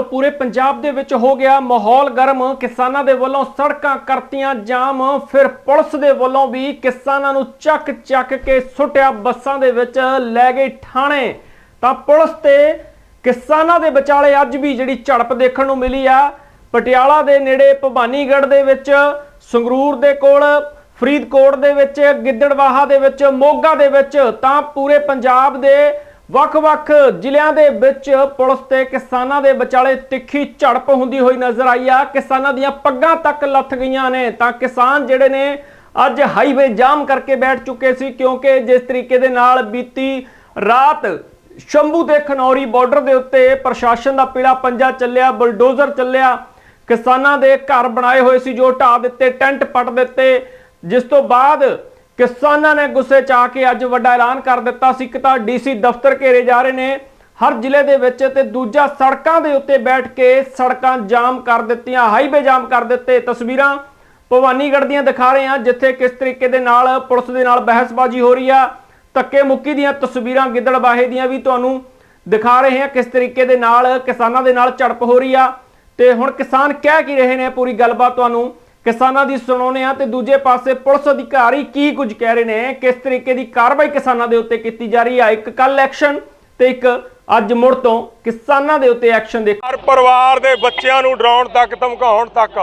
ਪੂਰੇ ਪੰਜਾਬ ਦੇ ਵਿੱਚ ਹੋ ਗਿਆ ਮਾਹੌਲ ਗਰਮ। ਕਿਸਾਨਾਂ ਦੇ ਵੱਲੋਂ ਸੜਕਾਂ ਕਰਤੀਆਂ ਜਾਮ। ਫਿਰ ਪੁਲਿਸ ਦੇ ਵੱਲੋਂ ਵੀ ਕਿਸਾਨਾਂ ਨੂੰ ਚੱਕ ਚੱਕ ਕੇ ਸੁੱਟਿਆ ਬੱਸਾਂ ਦੇ ਵਿੱਚ ਲੈ ਗਏ ਥਾਣੇ ਤਾਂ ਪੁਲਿਸ ਤੇ ਕਿਸਾਨਾਂ ਦੇ ਵਿਚਾਲੇ ਅੱਜ ਵੀ ਜਿਹੜੀ ਝੜਪ ਦੇਖਣ ਨੂੰ ਮਿਲੀ ਆ। ਪਟਿਆਲਾ ਦੇ ਨੇੜੇ ਭਵਾਨੀਗੜ੍ਹ ਦੇ ਵਿੱਚ, ਸੰਗਰੂਰ ਦੇ ਕੋਲ, ਫਰੀਦਕੋਟ ਦੇ ਵਿੱਚ, ਗਿੱਦੜਵਾਹਾ ਦੇ ਵਿੱਚ, ਮੋਗਾ ਦੇ ਵਿੱਚ ਤਾਂ ਪੂਰੇ ਪੰਜਾਬ ਦੇ ਵੱਖ-ਵੱਖ ਜ਼ਿਲ੍ਹਿਆਂ ਦੇ ਵਿੱਚ ਪੁਲਿਸ ਤੇ ਕਿਸਾਨਾਂ ਦੇ ਵਿਚਾਲੇ ਤਿੱਖੀ ਝੜਪ ਹੁੰਦੀ ਹੋਈ ਨਜ਼ਰ ਆਈ ਆ। ਕਿਸਾਨਾਂ ਦੀਆਂ ਪੱਗਾਂ ਤੱਕ ਲੱਥ ਗਈਆਂ ਨੇ। ਤਾਂ ਕਿਸਾਨ ਜਿਹੜੇ ਨੇ, ਅੱਜ ਹਾਈਵੇ ਜਾਮ ਕਰਕੇ ਬੈਠ ਚੁੱਕੇ ਸੀ ਕਿਉਂਕਿ ਜਿਸ ਤਰੀਕੇ ਦੇ ਨਾਲ ਬੀਤੀ ਰਾਤ ਸ਼ੰਭੂ ਦੇ ਖਨੌਰੀ ਬਾਰਡਰ ਦੇ ਉੱਤੇ ਪ੍ਰਸ਼ਾਸਨ ਦਾ ਪੀਲਾ ਪੰਜਾ ਚੱਲਿਆ, ਬੁਲਡੋਜ਼ਰ ਚੱਲਿਆ। ਕਿਸਾਨਾਂ ਦੇ ਘਰ ਬਣਾਏ ਹੋਏ ਸੀ ਜੋ ਢਾਹ ਦਿੱਤੇ, ਟੈਂਟ ਪੱਟ ਦਿੱਤੇ। ਜਿਸ ਤੋਂ ਬਾਅਦ ਕਿਸਾਨਾਂ ਨੇ ਗੁੱਸੇ ਚ ਆ ਕੇ ਅੱਜ ਵੱਡਾ ਐਲਾਨ ਕਰ ਦਿੱਤਾ ਸੀ। ਕਿ ਤਾਂ ਡੀਸੀ ਦਫ਼ਤਰ ਘੇਰੇ ਜਾ ਰਹੇ ਨੇ ਹਰ ਜ਼ਿਲ੍ਹੇ ਦੇ ਵਿੱਚ ਤੇ ਦੂਜਾ ਸੜਕਾਂ ਦੇ ਉੱਤੇ ਬੈਠ ਕੇ ਸੜਕਾਂ ਜਾਮ ਕਰ ਦਿੱਤੀਆਂ, ਹਾਈਵੇ ਜਾਮ ਕਰ ਦਿੱਤੇ। ਤਸਵੀਰਾਂ ਭਵਾਨੀਗੜ੍ਹ ਦੀਆਂ ਦਿਖਾ ਰਹੇ ਹਾਂ, ਜਿੱਥੇ ਕਿਸ ਤਰੀਕੇ ਦੇ ਨਾਲ ਪੁਲਿਸ ਦੇ ਨਾਲ ਬਹਿਸਬਾਜ਼ੀ ਹੋ ਰਹੀ ਆ। ਧੱਕੇ ਮੁੱਕੀ ਦੀਆਂ ਤਸਵੀਰਾਂ ਗਿੱਦੜਬਾਹੇ ਦੀਆਂ ਵੀ ਤੁਹਾਨੂੰ ਦਿਖਾ ਰਹੇ ਹਾਂ ਕਿਸ ਤਰੀਕੇ ਦੇ ਨਾਲ ਕਿਸਾਨਾਂ ਦੇ ਨਾਲ ਝੜਪ ਹੋ ਰਹੀ ਆ। ਤੇ ਹੁਣ ਕਿਸਾਨ ਕਹਿ ਕੀ ਰਹੇ ਨੇ, ਪੂਰੀ ਗੱਲਬਾਤ ਤੁਹਾਨੂੰ ਕਿਸਾਨਾਂ ਦੀ ਸੁਣਾਉਣੇ ਆ ਤੇ ਦੂਜੇ ਪਾਸੇ ਪੁਲਿਸ ਅਧਿਕਾਰੀ ਕੀ ਕੁਝ ਕਹਿ ਰਹੇ ਨੇ, ਕਿਸ ਤਰੀਕੇ ਦੀ ਕਾਰਵਾਈ ਕਿਸਾਨਾਂ ਦੇ ਉੱਤੇ ਕੀਤੀ ਜਾ ਰਹੀ ਆ? ਇੱਕ ਕੱਲ ਐਕਸ਼ਨ ਤੇ ਇੱਕ ਅੱਜ ਮੁੜ ਤੋਂ ਕਿਸਾਨਾਂ ਦੇ ਉੱਤੇ ਐਕਸ਼ਨ ਦੇ ਹਰ ਪਰਿਵਾਰ ਦੇ ਬੱਚਿਆਂ ਨੂੰ ਡਰਾਉਣ ਤੱਕ, ਧਮਕਾਉਣ ਤੱਕ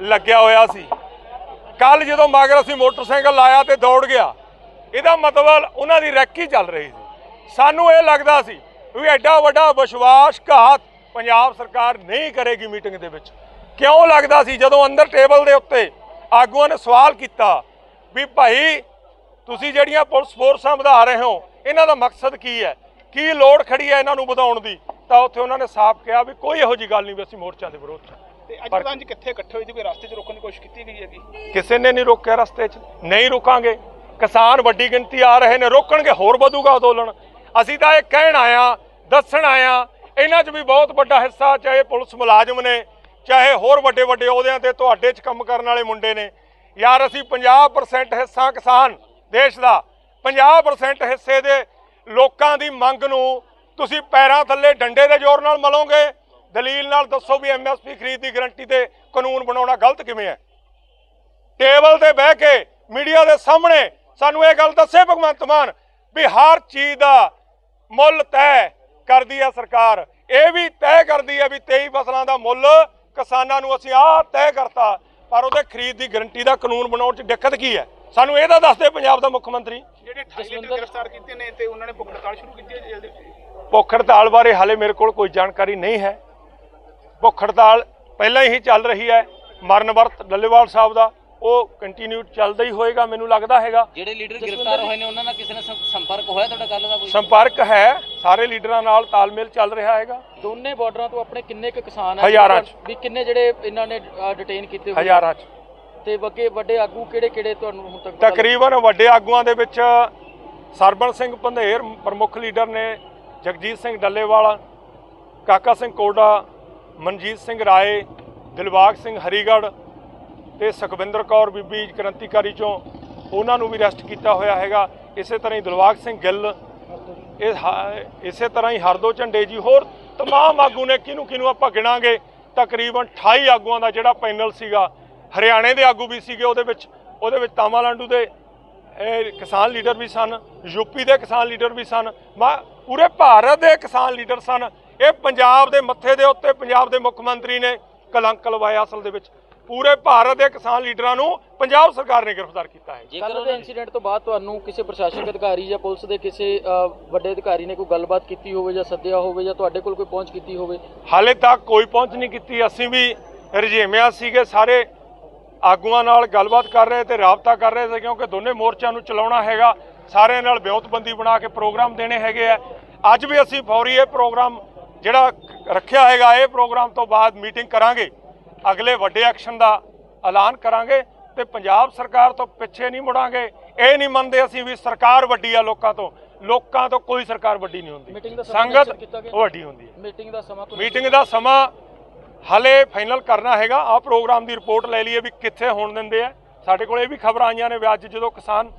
ਲੱਗਿਆ ਹੋਇਆ ਸੀ। ਕੱਲ ਜਦੋਂ ਮਗਰ ਅਸੀਂ ਮੋਟਰਸਾਈਕਲ ਲਾਇਆ ਤੇ ਦੌੜ ਗਿਆ, ਇਹਦਾ ਮਤਲਬ ਉਹਨਾਂ ਦੀ ਰੈਕੀ ਚੱਲ ਰਹੀ ਸੀ। ਸਾਨੂੰ ਇਹ ਲੱਗਦਾ ਸੀ ਵੀ ਐਡਾ ਵੱਡਾ ਵਿਸ਼ਵਾਸਘਾਤ ਪੰਜਾਬ ਸਰਕਾਰ ਨਹੀਂ ਕਰੇਗੀ ਮੀਟਿੰਗ ਦੇ ਵਿੱਚ। ਕਿਉਂ ਲੱਗਦਾ ਸੀ ਜਦੋਂ ਅੰਦਰ ਟੇਬਲ ਦੇ ਉੱਤੇ ਆਗੂਆਂ ਨੇ ਸਵਾਲ ਕੀਤਾ ਵੀ ਭਾਈ ਤੁਸੀਂ ਜਿਹੜੀਆਂ ਪੁਲਿਸ ਫੋਰਸਾਂ ਵਧਾ ਰਹੇ ਹੋ ਇਹਨਾਂ ਦਾ ਮਕਸਦ ਕੀ ਹੈ? ਕੀ ਲੋੜ ਖੜੀ ਹੈ ਇਹਨਾਂ ਨੂੰ ਵਧਾਉਣ ਦੀ? ਤਾਂ ਉੱਥੇ ਉਹਨਾਂ ਨੇ ਸਾਫ਼ ਕਿਹਾ ਵੀ ਕੋਈ ਇਹੋ ਜੀ ਗੱਲ ਨਹੀਂ ਵੀ ਅਸੀਂ ਮੋਰਚਿਆਂ ਦੇ ਵਿਰੋਧ 'ਚ। ਤੇ ਅੱਜ ਅੱਜ ਕਿੱਥੇ ਇਕੱਠੇ ਹੋਏ ਸੀ ਕੋਈ ਰਸਤੇ 'ਚ ਰੋਕਣ ਦੀ ਕੋਸ਼ਿਸ਼ ਕੀਤੀ ਗਈ ਹੈਗੀ? ਕਿਸੇ ਨੇ ਨਹੀਂ ਰੋਕਿਆ ਰਸਤੇ 'ਚ ਨਹੀਂ ਰੁਕਾਂਗੇ। ਕਿਸਾਨ ਵੱਡੀ ਗਿਣਤੀ ਆ ਰਹੇ ਨੇ ਰੋਕਣਗੇ ਹੋਰ ਵਧੂਗਾ ਅੰਦੋਲਨ। ਅਸੀਂ ਤਾਂ ਇਹ ਕਹਿਣ ਆਇਆ ਦੱਸਣ ਆਇਆ ਇਹਨਾਂ 'ਚ ਵੀ ਬਹੁਤ ਵੱਡਾ ਹਿੱਸਾ ਚਾਹੇ ਪੁਲਿਸ ਮੁਲਾਜ਼ਮ ਨੇ ਚਾਹੇ ਹੋਰ ਵੱਡੇ ਵੱਡੇ ਅਹੁਦਿਆਂ ਤੇ ਤੁਹਾਡੇ 'ਚ ਕੰਮ ਕਰਨ ਵਾਲੇ ਮੁੰਡੇ ਨੇ। ਯਾਰ ਅਸੀਂ 50% ਹਿੱਸਾ ਕਿਸਾਨ ਦੇਸ਼ ਦਾ। 50% ਹਿੱਸੇ ਦੇ ਲੋਕਾਂ ਦੀ ਮੰਗ ਨੂੰ ਤੁਸੀਂ ਪੈਰਾਂ ਥੱਲੇ ਡੰਡੇ ਦੇ ਜ਼ੋਰ ਨਾਲ ਮਲੋਗੇ। ਦਲੀਲ ਨਾਲ ਦੱਸੋ ਵੀ ਐਮਐਸਪੀ ਖਰੀਦ ਦੀ ਗਰੰਟੀ ਤੇ ਕਾਨੂੰਨ ਬਣਾਉਣਾ ਗਲਤ ਕਿਵੇਂ ਹੈ? ਟੇਬਲ ਤੇ ਬਹਿ ਕੇ ਮੀਡੀਆ ਦੇ ਸਾਹਮਣੇ ਸਾਨੂੰ ਇਹ ਗੱਲ ਦੱਸੇ ਭਗਵੰਤ ਮਾਨ ਵੀ ਹਰ ਚੀਜ਼ ਦਾ ਮੁੱਲ ਤੈਅ ਕਰਦੀ ਹੈ ਸਰਕਾਰ। ਇਹ ਵੀ ਤੈਅ ਕਰਦੀ ਹੈ ਵੀ 23 ਫਸਲਾਂ ਦਾ ਮੁੱਲ ਕਿਸਾਨਾਂ ਨੂੰ ਅਸੀਂ ਆਹ ਤੈਅ ਕਰਤਾ ਪਰ ਉਹਦੇ ਖਰੀਦ ਦੀ ਗਰੰਟੀ ਦਾ ਕਾਨੂੰਨ ਬਣਾਉਣ 'ਚ ਦਿੱਕਤ ਕੀ ਹੈ? ਸਾਨੂੰ ਇਹਦਾ ਦੱਸ ਦੇ ਪੰਜਾਬ ਦਾ ਮੁੱਖ ਮੰਤਰੀ। ਜਿਹੜੇ 28 ਲੀਟਰ ਗ੍ਰਿਫਤਾਰ ਕੀਤੇ ਨੇ ਤੇ ਉਹਨਾਂ ਨੇ ਭੁੱਖ ਹੜਤਾਲ ਸ਼ੁਰੂ ਕੀਤੀ ਹੈ ਜੇਲ੍ਹ ਦੇ ਵਿੱਚ ਭੁੱਖ ਹੜਤਾਲ ਬਾਰੇ ਹਾਲੇ ਮੇਰੇ ਕੋਲ ਕੋਈ ਜਾਣਕਾਰੀ ਨਹੀਂ ਹੈ। ਭੁੱਖ ਹੜਤਾਲ ਪਹਿਲਾਂ ਹੀ ਚੱਲ ਰਹੀ ਹੈ ਮਰਨ ਵਰਤ ਡੱਲੇਵਾਲ ਸਾਹਿਬ ਦਾ। ਉਹ ਕੰਟੀਨਿਊ ਚੱਲਦਾ ਹੀ ਹੋਏਗਾ ਮੈਨੂੰ ਲੱਗਦਾ ਹੈਗਾ। ਜਿਹੜੇ ਲੀਡਰ ਗ੍ਰਿਫਤਾਰ ਹੋਏ ਨੇ ਉਹਨਾਂ ਨਾਲ ਕਿਸੇ ਨਾਲ ਸੰਪਰਕ ਹੋਇਆ ਤੁਹਾਡਾ ਕੱਲ ਦਾ ਕੋਈ? ਸੰਪਰਕ ਹੈ ਸਾਰੇ ਲੀਡਰਾਂ ਨਾਲ ਤਾਲਮੇਲ ਚੱਲ ਰਿਹਾ ਹੈਗਾ। ਦੋਨੇ ਬਾਰਡਰਾਂ ਤੋਂ ਆਪਣੇ ਕਿੰਨੇ ਕੁ ਕਿਸਾਨ ਆ ਹਜ਼ਾਰਾਂ 'ਚ। ਵੀ ਕਿੰਨੇ ਜਿਹੜੇ ਇਹਨਾਂ ਨੇ ਡਿਟੇਨ ਕੀਤੇ ਹੋਏ ਹਜ਼ਾਰਾਂ 'ਚ। ਤੇ ਵੱਗੇ ਵੱਡੇ ਆਗੂ ਕਿਹੜੇ ਕਿਹੜੇ ਤੁਹਾਨੂੰ ਹੁਣ ਤੱਕ? ਤਕਰੀਬਨ ਵੱਡੇ ਆਗੂਆਂ ਦੇ ਵਿੱਚ ਸਰਬਨ ਸਿੰਘ ਪੰਧੇਰ ਪ੍ਰਮੁੱਖ ਲੀਡਰ ਨੇ ਜਗਜੀਤ ਸਿੰਘ ਡੱਲੇਵਾਲ ਕਾਕਾ ਸਿੰਘ ਕੋਡਾ ਮਨਜੀਤ ਸਿੰਘ ਰਾਏ ਦਿਲਬਾਗ ਸਿੰਘ ਹਰੀਗੜ੍ਹ ਤੇ ਸੁਖਵਿੰਦਰ ਕੌਰ ਬੀਬੀ ਕ੍ਰਾਂਤੀਕਾਰੀ ਚੋਂ ਉਹਨਾਂ ਨੂੰ ਵੀ ਅਰੈਸਟ ਕੀਤਾ ਹੋਇਆ ਹੈਗਾ ਇਸੇ ਤਰ੍ਹਾਂ ਹੀ ਦਿਲਬਾਗ ਸਿੰਘ ਗਿੱਲ ਇਹ ਹਾ- ਇਸੇ ਤਰ੍ਹਾਂ ਹੀ ਹਰਦੋ ਝੰਡੇ ਜੀ ਹੋਰ तमाम ਆਗੂ ਨੇ ਕਿਹਨੂੰ ਕਿਹਨੂੰ ਆਪਾਂ ਗਿਣਾਂਗੇ ਤਕਰੀਬਨ 28 ਆਗੂਆਂ ਦਾ ਜਿਹੜਾ ਪੈਨਲ ਸੀਗਾ ਹਰਿਆਣੇ ਦੇ ਆਗੂ ਵੀ ਸੀਗੇ ਉਹਦੇ ਵਿੱਚ ਉਹਦੇ ਵਿੱਚ ਤਾਮਾਲਾਂਡੂ ਦੇ ਇਹ ਕਿਸਾਨ ਲੀਡਰ ਵੀ ਸਨ ਯੂਪੀ ਦੇ ਕਿਸਾਨ ਲੀਡਰ ਵੀ ਸਨ ਮਾ ਪੂਰੇ ਭਾਰਤ ਦੇ ਕਿਸਾਨ ਲੀਡਰ ਸਨ ਇਹ ਪੰਜਾਬ ਦੇ ਮੱਥੇ ਦੇ ਉੱਤੇ ਪੰਜਾਬ ਦੇ ਮੁੱਖ ਮੰਤਰੀ ਨੇ ਕਲੰਕ ਲਵਾਇਆ ਅਸਲ ਦੇ ਵਿੱਚ ਪੂਰੇ ਭਾਰਤ ਦੇ ਕਿਸਾਨ ਲੀਡਰਾਂ ਨੂੰ ਪੰਜਾਬ ਸਰਕਾਰ ਨੇ ਗ੍ਰਿਫਤਾਰ ਕੀਤਾ ਹੈ। ਕੱਲ੍ਹ ਦੇ ਇਨਸੀਡੈਂਟ ਤੋਂ ਬਾਅਦ ਤੁਹਾਨੂੰ ਕਿਸੇ ਪ੍ਰਸ਼ਾਸਨਿਕ ਅਧਿਕਾਰੀ ਜਾਂ ਪੁਲਿਸ ਦੇ ਕਿਸੇ ਵੱਡੇ ਅਧਿਕਾਰੀ ਨੇ ਕੋਈ ਗੱਲਬਾਤ ਕੀਤੀ ਹੋਵੇ ਜਾਂ ਸੱਦਿਆ ਹੋਵੇ ਜਾਂ ਤੁਹਾਡੇ ਕੋਲ ਕੋਈ ਪਹੁੰਚ ਕੀਤੀ ਹੋਵੇ। ਹਾਲੇ ਤੱਕ ਕੋਈ ਪਹੁੰਚ ਨਹੀਂ ਕੀਤੀ। ਅਸੀਂ ਵੀ ਰਜੇਮਿਆ ਸੀਗੇ ਸਾਰੇ ਆਗੂਆਂ ਨਾਲ ਗੱਲਬਾਤ ਕਰ ਰਹੇ ਤੇ ਰਾਬਤਾ ਕਰ ਰਹੇ ਸੀ ਕਿਉਂਕਿ ਦੋਨੇ ਮੋਰਚਿਆਂ ਨੂੰ ਚਲਾਉਣਾ ਹੈਗਾ। ਸਾਰਿਆਂ ਨਾਲ ਵਿਉਂਤਬੰਦੀ ਬਣਾ ਕੇ ਪ੍ਰੋਗਰਾਮ ਦੇਣੇ ਹੈਗੇ ਆ। ਅੱਜ ਵੀ ਅਸੀਂ ਫੌਰੀ ਇਹ ਪ੍ਰੋਗਰਾਮ ਜਿਹੜਾ ਰੱਖਿਆ ਹੈਗਾ ਇਹ ਪ੍ਰੋਗਰਾਮ ਤੋਂ ਬਾਅਦ ਮੀਟਿੰਗ ਕਰਾਂਗੇ। ਅਗਲੇ ਵੱਡੇ ਐਕਸ਼ਨ ਦਾ ਐਲਾਨ ਕਰਾਂਗੇ ਤੇ ਪੰਜਾਬ ਸਰਕਾਰ ਤੋਂ ਪਿੱਛੇ ਨਹੀਂ ਮੁੜਾਂਗੇ। ਇਹ ਨਹੀਂ ਮੰਨਦੇ ਅਸੀਂ ਵੀ ਸਰਕਾਰ ਵੱਡੀ ਆ ਲੋਕਾਂ ਤੋਂ। ਲੋਕਾਂ ਤੋਂ ਕੋਈ ਸਰਕਾਰ ਵੱਡੀ ਨਹੀਂ ਹੁੰਦੀ। ਸੰਗਤ ਵੱਡੀ ਹੁੰਦੀ ਹੈ। ਮੀਟਿੰਗ ਦਾ ਸਮਾਂ ਮੀਟਿੰਗ ਦਾ ਸਮਾਂ ਹਲੇ ਫਾਈਨਲ ਕਰਨਾ ਹੈਗਾ। ਆ ਪ੍ਰੋਗਰਾਮ ਦੀ ਰਿਪੋਰਟ ਲੈ ਲਈਏ ਵੀ ਕਿੱਥੇ ਹੋਣ ਦਿੰਦੇ ਆ। ਸਾਡੇ ਕੋਲ ਇਹ ਵੀ ਖਬਰਾਂ ਆਈਆਂ ਨੇ ਵੀ ਅੱਜ ਜਦੋਂ ਕਿਸਾਨ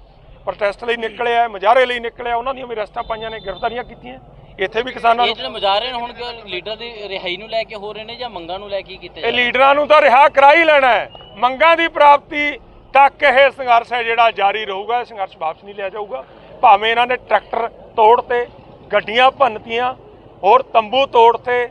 ਪ੍ਰੋਟੈਸਟ ਲਈ ਨਿਕਲੇ ਆ ਮੁਜ਼ਾਹਰੇ ਲਈ ਨਿਕਲੇ ਆ ਉਹਨਾਂ ਦੀਆਂ ਵੀ ਅਰੈਸਟਾਂ ਪਾਈਆਂ ਨੇ ਗ੍ਰਿਫਤਾਰੀਆਂ ਕੀਤੀਆਂ। ਇੱਥੇ ਵੀ ਕਿਸਾਨਾਂ ਇਹ ਨੂੰ ਜਿਹੜੇ ਮੁਜ਼ਾਹਰੇ ਹੁਣ ਕਿ ਲੀਡਰ ਦੀ ਰਿਹਾਈ ਨੂੰ ਲੈ ਕੇ ਹੋ ਰਹੇ ਨੇ ਜਾਂ ਮੰਗਾਂ ਨੂੰ ਲੈ ਕੇ ਕੀਤੇ ਜਾ ਇਹ ਰਹੇ ਨੇ? ਲੀਡਰਾਂ ਨੂੰ ਤਾਂ ਰਿਹਾ ਕਰਾ ਹੀ ਲੈਣਾ ਹੈ। ਮੰਗਾਂ ਦੀ ਪ੍ਰਾਪਤੀ ਤੱਕ ਇਹ ਸੰਘਰਸ਼ ਹੈ ਜਿਹੜਾ ਜਾਰੀ ਰਹੂਗਾ ਇਹ ਸੰਘਰਸ਼ ਵਾਪਸ ਨਹੀਂ ਲਿਆ ਜਾਊਗਾ। ਭਾਵੇਂ ਇਹਨਾਂ ਨੇ ਟਰੈਕਟਰ ਤੋੜਤੇ ਗੱਡੀਆਂ ਭੰਨਤੀਆਂ ਹੋਰ ਤੰਬੂ ਤੋੜਤੇ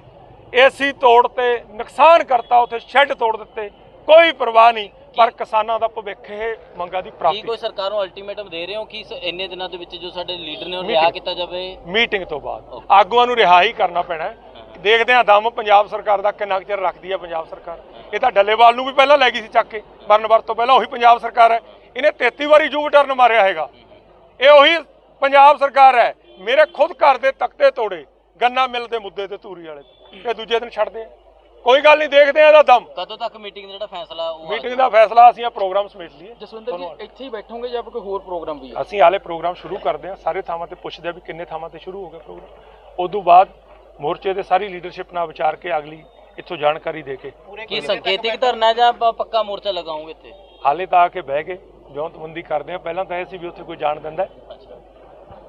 ਏਸੀ ਤੋੜਤੇ ਨੁਕਸਾਨ ਕਰਤਾ ਉੱਥੇ ਸ਼ੈੱਡ ਤੋੜ ਦਿੱਤੇ ਕੋਈ ਪਰਵਾਹ ਨਹੀਂ। ਪਰ ਕਿਸਾਨਾਂ ਦਾ ਭਵਿੱਖ ਇਹ ਮੰਗਾਂ ਦੀ ਕੀ ਪ੍ਰਾਪਤੀ ਕੋਈ ਸਰਕਾਰ ਨੂੰ ਅਲਟੀਮੇਟਮ ਦੇ ਰਹੇ ਹੋ ਕਿ ਇਸ- ਇੰਨੇ ਦਿਨਾਂ ਦੇ ਵਿੱਚ ਜੋ ਸਾਡੇ ਲੀਡਰ ਨੇ ਉਹ Meeting. ਰਿਹਾ ਕੀਤਾ ਜਾਵੇ? ਮੀਟਿੰਗ ਤੋਂ ਬਾਅਦ। ਆਗੂਆਂ ਨੂੰ ਰਿਹਾ ਹੀ ਕਰਨਾ ਪੈਣਾ ਹੈ। ਦੇਖਦੇ ਹਾਂ ਦਮ ਪੰਜਾਬ ਸਰਕਾਰ ਦਾ ਕਿੰਨਾ ਕੁ ਚਿਰ ਰੱਖਦੀ ਹੈ ਪੰਜਾਬ ਸਰਕਾਰ। ਇਹ ਤਾਂ ਡੱਲੇਵਾਲ ਨੂੰ ਵੀ ਪਹਿਲਾਂ ਲੈ ਗਈ ਸੀ ਚੱਕ ਕੇ। ਬਰਨਵਰ ਤੋਂ ਪਹਿਲਾਂ ਉਹੀ ਪੰਜਾਬ ਸਰਕਾਰ ਹੈ। ਇਹਨੇ 33 ਵਾਰੀ ਯੂ ਟਰਨ ਮਾਰਿਆ ਹੈਗਾ। ਇਹ ਉਹੀ ਪੰਜਾਬ ਸਰਕਾਰ ਹੈ। ਮੇਰੇ ਖੁਦ ਘਰ ਦੇ ਤਖਤੇ ਤੋੜੇ। ਗੰਨਾ ਮਿਲ ਦੇ ਮੁੱਦੇ ਤੇ ਧੂਰੀ ਵਾਲੇ ਇਹ ਦੂਜੇ ਦਿਨ ਛੱਡਦੇ ਆ। ਕੋਈ ਗੱਲ ਨਹੀਂ ਦੇਖਦੇ ਆ ਇਹਦਾ ਦਮ। ਕਦੋਂ ਤੱਕ ਮੀਟਿੰਗ ਦਾ ਜਿਹੜਾ ਫੈਸਲਾ ਉਹ ਮੀਟਿੰਗ ਦਾ ਫੈਸਲਾ ਅਸੀਂ ਇਹ ਪ੍ਰੋਗਰਾਮ ਸਮੇਟ ਲਈਏ। ਜਸਵਿੰਦਰ ਜੀ ਇੱਥੇ ਹੀ ਬੈਠੋਗੇ ਜਾਂ ਕੋਈ ਹੋਰ ਪ੍ਰੋਗਰਾਮ ਵੀ ਹੈ ਅਸੀਂ ਹਾਲੇ ਪ੍ਰੋਗਰਾਮ ਸ਼ੁਰੂ ਕਰਦੇ ਹਾਂ ਸਾਰੇ ਥਾਵਾਂ ਤੇ ਪੁੱਛਦੇ ਆ ਵੀ ਕਿੰਨੇ ਥਾਵਾਂ ਤੇ ਸ਼ੁਰੂ ਹੋ ਗਿਆ ਪ੍ਰੋਗਰਾਮ ਉਦੋਂ ਬਾਅਦ ਮੋਰਚੇ ਦੇ ਸਾਰੀ ਲੀਡਰਸ਼ਿਪ ਨਾਲ ਵਿਚਾਰ ਕੇ ਅਗਲੀ ਇੱਥੋਂ ਜਾਣਕਾਰੀ ਦੇ ਕੇ। ਕੀ ਸੰਕੇਤਿਕ ਧਰਨਾ ਜਾਂ ਪ- ਪੱਕਾ ਮੋਰਚਾ ਲਗਾਉਂਗੇ ਇੱਥੇ? ਹਾਲੇ ਤਾਂ ਆ ਕੇ ਬਹਿ ਕੇ ਵਿਉਂਤਬੰਦੀ ਕਰਦੇ ਆ ਪਹਿਲਾਂ ਤਾਂ ਇਹ ਸੀ ਵੀ ਉੱਥੇ ਕੋਈ ਜਾਣ ਦਿੰਦਾ ਹੈ।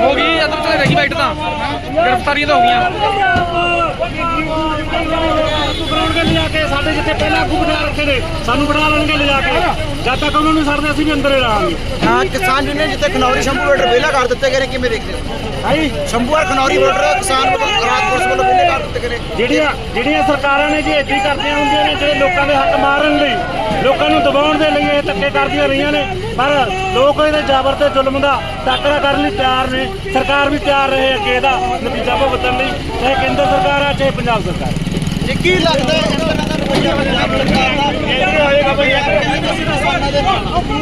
ਹੋ ਗਈ ਅਦਰ ਤੇ ਰਹੀ ਬੈਠ ਤਾਂ। ਗ੍ਰਿਫਤਾਰੀਆਂ ਤਾਂ ਹੋ ਗਈਆਂ। ਬਣਾਉਣਗੇ ਲਿਜਾ ਕੇ ਸਾਡੇ ਜਿੱਥੇ ਪਹਿਲਾਂ ਆਗੂ ਬਿਠਾ ਰੱਖੇ ਨੇ ਸਾਨੂੰ ਬਣਾ ਲੈਣਗੇ ਲਿਜਾ ਕੇ ਜਦ ਤੱਕ ਉਹਨਾਂ ਨੂੰ ਛੱਡਦੇ ਅਸੀਂ ਵੀ ਅੰਦਰ ਹੀ ਰਹਾਂਗੇ ਹਾਂ ਕਿਸਾਨ ਯੂਨੀਅਨ ਜਿੱਥੇ ਖਨੌਰੀ ਸ਼ੰਭੂ ਬਾਰਡਰ ਵਿਹਲਾ ਕਰ ਦਿੱਤੇ ਗਏ ਨੇ ਕਿਵੇਂ ਦੇਖਦੇ ਹੋ? ਭਾਈ ਸ਼ੰਭੂ ਔਰ ਖਨੌਰੀ ਬਾਰਡਰ ਕਿਸਾਨ ਵੱਲੋਂ ਰਾਤ ਪੁਲਿਸ ਵੱਲੋਂ ਵਿਹਲੇ ਕਰ ਦਿੱਤੇ ਗਏ ਨੇ। ਜਿਹੜੀਆਂ ਜਿਹੜੀਆਂ ਸਰਕਾਰਾਂ ਨੇ ਜੀ ਕਰਦੀਆਂ ਹੁੰਦੀਆਂ ਨੇ ਜਿਹੜੇ ਲੋਕਾਂ ਦੇ ਹੱਕ ਮਾਰਨ ਲਈ ਲੋਕਾਂ ਨੂੰ ਦਬਾਉਣ ਦੇ ਲਈ ਇਹ ਧੱਕੇ ਕਰਦੀਆਂ ਰਹੀਆਂ ਨੇ। ਪਰ ਲੋਕ ਇਹਦੇ ਜ਼ਬਰ ਤੇ ਜ਼ੁਲਮ ਦਾ ਟਾਕਰਾ ਕਰਨ ਲਈ ਤਿਆਰ ਨੇ। ਸਰਕਾਰ ਵੀ ਤਿਆਰ ਰਹੇ ਅੱਗੇ ਇਹਦਾ ਨਤੀਜਾ ਭੁਗਤਣ ਲਈ। ਚਾਹੇ ਕੇਂਦਰ ਸਰਕਾਰ ਆ ਚਾਹੇ ਪੰਜਾਬ ਸਰਕਾਰ? ਜੇ ਕੀ ਲੱਗਦਾ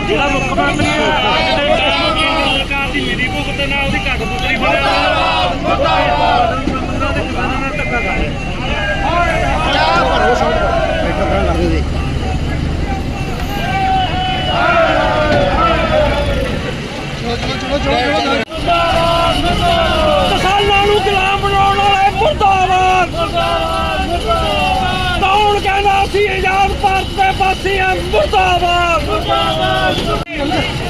ਜਿਹੜਾ ਮੁੱਖ ਮੰਤਰੀ ਹੈ ਅੱਜ ਦੇ ਟਾਈਮ ਕੇਂਦਰ ਸਰਕਾਰ ਦੀ ਮਿਲੀ ਭੁਗਤ ਨਾਲ ਉਹਦੀ ਘੱਟ ਪੁੱਤਰੀ ਬਣਿਆ ਬੰਦਾ ਤੇ ਕਿਸਾਨਾਂ ਨਾਲ ਧੱਕਾ ਕਰ ਰਿਹਾ ਕਿਸਾਨਾਂ ਨੂੰ ਗੁਲਾਮ ਬਣਾਉਣ ਵਾਲੇ ਮੁਰਦਾਬਾਦ ਮੁਰਦਾਬਾਦ ਮੁਰਦਾਬਾਦ ਕੌਣ ਕਹਿੰਦਾ ਸੀ ਆਜ਼ਾਦ ਭਾਰਤ ਦੇ ਵਾਸੀ ਆ ਮੁਰਦਾਬਾਦ! ਮੁਰਦਾਬਾਦ!